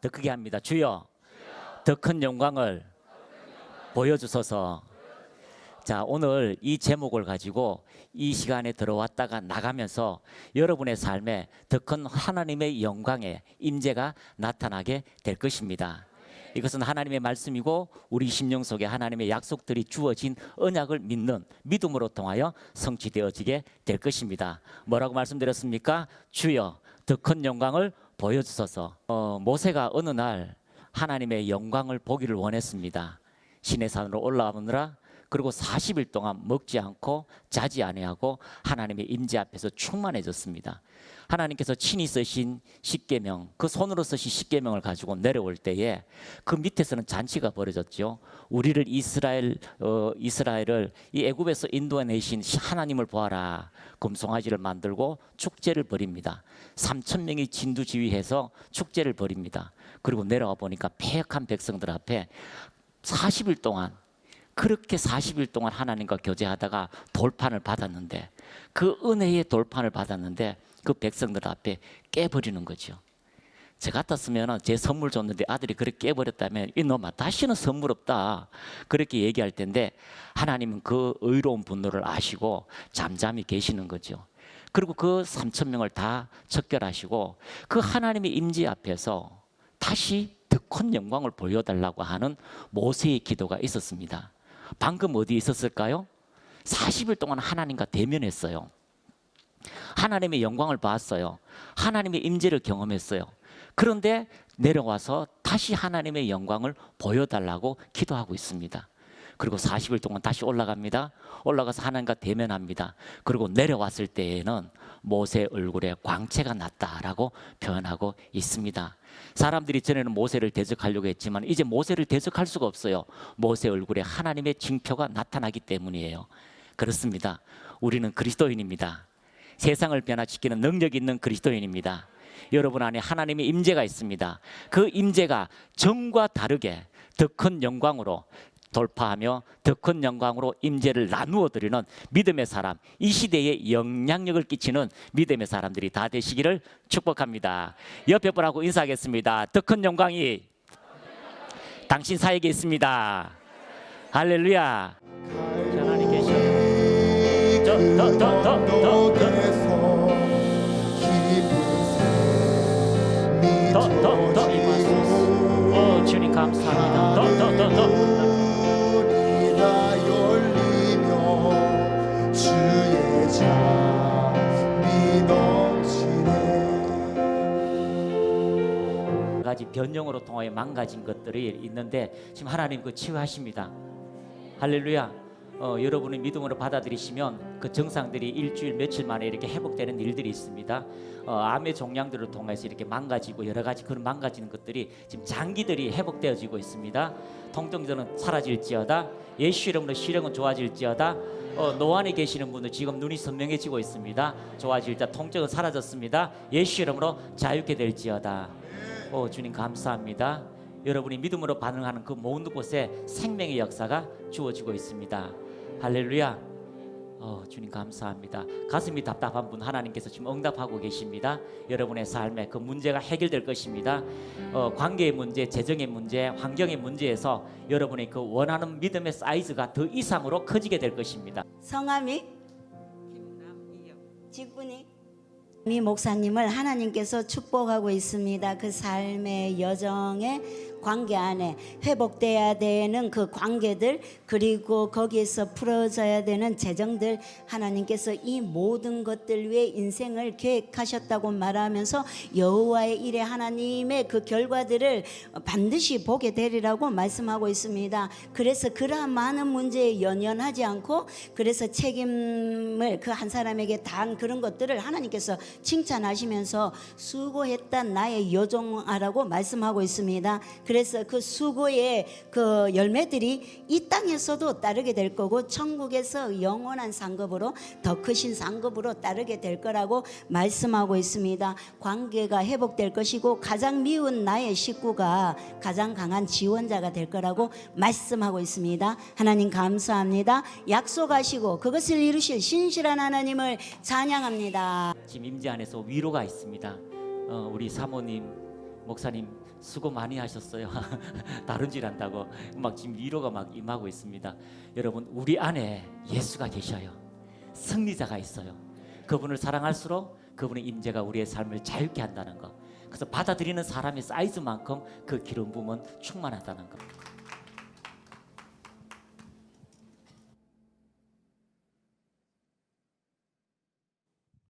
더 크게 합니다. 주여, 더 큰 영광을 보여주소서. 자, 오늘 이 제목을 가지고 이 시간에 들어왔다가 나가면서 여러분의 삶에 더 큰 하나님의 영광의 임재가 나타나게 될 것입니다. 이것은 하나님의 말씀이고 우리 심령 속에 하나님의 약속들이 주어진 언약을 믿는 믿음으로 통하여 성취되어지게 될 것입니다. 뭐라고 말씀드렸습니까? 주여 더 큰 영광을 보여주소서. 어, 모세가 어느 날 하나님의 영광을 보기를 원했습니다. 신의 산으로 올라오느라 그리고 40일 동안 먹지 않고 자지 아니하고 하나님의 임재 앞에서 충만해졌습니다. 하나님께서 친히 쓰신 십계명, 그 손으로 쓰신 십계명을 가지고 내려올 때에 그 밑에서는 잔치가 벌어졌죠. 우리를 이스라엘 어, 이스라엘을 이 애굽에서 인도해내신 하나님을 보아라. 금송아지를 만들고 축제를 벌입니다. 3천 명이 진두지휘해서 축제를 벌입니다. 그리고 내려와 보니까 패역한 백성들 앞에 40일 동안 그렇게 40일 동안 하나님과 교제하다가 돌판을 받았는데 그 은혜의 돌판을 받았는데 그 백성들 앞에 깨버리는 거죠. 저 같았으면 제 선물 줬는데 아들이 그렇게 깨버렸다면 이놈아 다시는 선물 없다 그렇게 얘기할 텐데 하나님은 그 의로운 분노를 아시고 잠잠히 계시는 거죠. 그리고 그 3천 명을 다 척결하시고 그 하나님의 임재 앞에서 다시 더 큰 영광을 보여달라고 하는 모세의 기도가 있었습니다. 방금 어디 있었을까요? 40일 동안 하나님과 대면했어요. 하나님의 영광을 봤어요. 하나님의 임재를 경험했어요. 그런데 내려와서 다시 하나님의 영광을 보여달라고 기도하고 있습니다. 그리고 40일 동안 다시 올라갑니다. 올라가서 하나님과 대면합니다. 그리고 내려왔을 때에는 모세 얼굴에 광채가 났다라고 표현하고 있습니다. 사람들이 전에는 모세를 대적하려고 했지만 이제 모세를 대적할 수가 없어요. 모세 얼굴에 하나님의 징표가 나타나기 때문이에요. 그렇습니다. 우리는 그리스도인입니다. 세상을 변화시키는 능력 있는 그리스도인입니다. 여러분 안에 하나님의 임재가 있습니다. 그 임재가 정과 다르게 더 큰 영광으로 돌파하며 더 큰 영광으로 임재를 나누어 드리는 믿음의 사람, 이 시대에 영향력을 끼치는 믿음의 사람들이 다 되시기를 축복합니다. 옆에 분하고 인사하겠습니다. 더 큰 영광이 당신 사에게 있습니다. 할렐루야. 하나님 계셔. 더, 더, 더, 더, 더, 더. 더, 가지 변형으로 통하여 망가진 것들이 있는데 지금 하나님 그 치유하십니다. 할렐루야. 어, 여러분이 믿음으로 받아들이시면 그 증상들이 일주일 며칠 만에 이렇게 회복되는 일들이 있습니다. 어, 암의 종양들을 통해서 이렇게 망가지고 여러 가지 그런 망가지는 것들이 지금 장기들이 회복되어지고 있습니다. 통증들은 사라질지어다. 예수 이름으로 시력은 좋아질지어다. 어, 노안에 계시는 분들 지금 눈이 선명해지고 있습니다. 좋아질자 통증은 사라졌습니다. 예수 이름으로 자유케 될지어다. 오 주님 감사합니다. 여러분이 믿음으로 반응하는 그 모든 곳에 생명의 역사가 주어지고 있습니다. 할렐루야. 어, 주님 감사합니다. 가슴이 답답한 분 하나님께서 지금 응답하고 계십니다. 여러분의 삶에 그 문제가 해결될 것입니다. 어, 관계의 문제, 재정의 문제, 환경의 문제에서 여러분의 그 원하는 믿음의 사이즈가 더 이상으로 커지게 될 것입니다. 성함이 직분이 미 목사님을 하나님께서 축복하고 있습니다. 그 삶의 여정의 관계 안에 회복돼야 되는 그 관계들 그리고 거기에서 풀어져야 되는 재정들 하나님께서 이 모든 것들 위해 인생을 계획하셨다고 말하면서 여호와의 일에 하나님의 그 결과들을 반드시 보게 되리라고 말씀하고 있습니다. 그래서 그러한 많은 문제에 연연하지 않고 그래서 책임을 그 한 사람에게 단 그런 것들을 하나님께서 칭찬하시면서 수고했다 나의 여종아라고 말씀하고 있습니다. 그래서 그 수고의 그 열매들이 이 땅에서도 따르게 될 거고 천국에서 영원한 상급으로 더 크신 상급으로 따르게 될 거라고 말씀하고 있습니다. 관계가 회복될 것이고 가장 미운 나의 식구가 가장 강한 지원자가 될 거라고 말씀하고 있습니다. 하나님 감사합니다. 약속하시고 그것을 이루실 신실한 하나님을 찬양합니다. 지금 임재 안에서 위로가 있습니다. 어, 우리 사모님 목사님 수고 많이 하셨어요. 다른 질 한다고 막 지금 위로가 막 임하고 있습니다. 여러분 우리 안에 예수가 계셔요. 승리자가 있어요. 그분을 사랑할수록 그분의 임재가 우리의 삶을 자유케 한다는 거. 그래서 받아들이는 사람의 사이즈만큼 그 기름 부음은 충만하다는 겁니다.